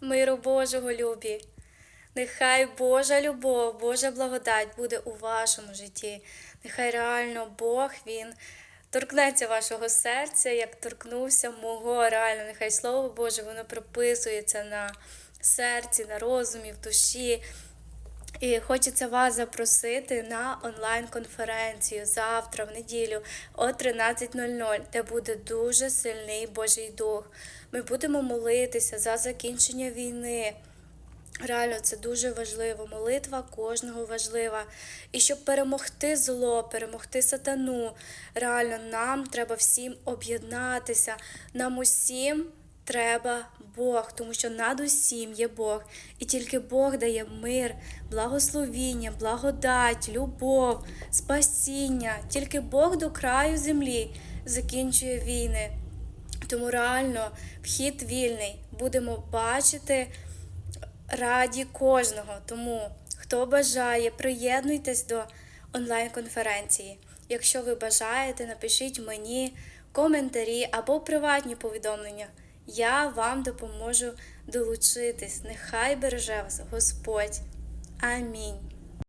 миру Божого любі. Нехай Божа любов, Божа благодать буде у вашому житті. Нехай реально Бог Він торкнеться вашого серця, як торкнувся мого. Реально, нехай Слово Боже, воно прописується на серці, на розумі, в душі. І хочеться вас запросити на онлайн-конференцію завтра, в неділю о 13.00, де буде дуже сильний Божий Дух. Ми будемо молитися за закінчення війни. Реально, це дуже важливо. Молитва кожного важлива. І щоб перемогти зло, перемогти сатану, реально нам треба всім об'єднатися. Нам усім треба Бог, тому що над усім є Бог. І тільки Бог дає мир, благословіння, благодать, любов, спасіння. Тільки Бог до краю землі закінчує війни. Тому реально вхід вільний. Будемо бачити раді кожного. Тому хто бажає, приєднуйтесь до онлайн-конференції. Якщо ви бажаєте, напишіть мені коментарі або приватні повідомлення. Я вам допоможу долучитись. Нехай береже вас Господь. Амінь.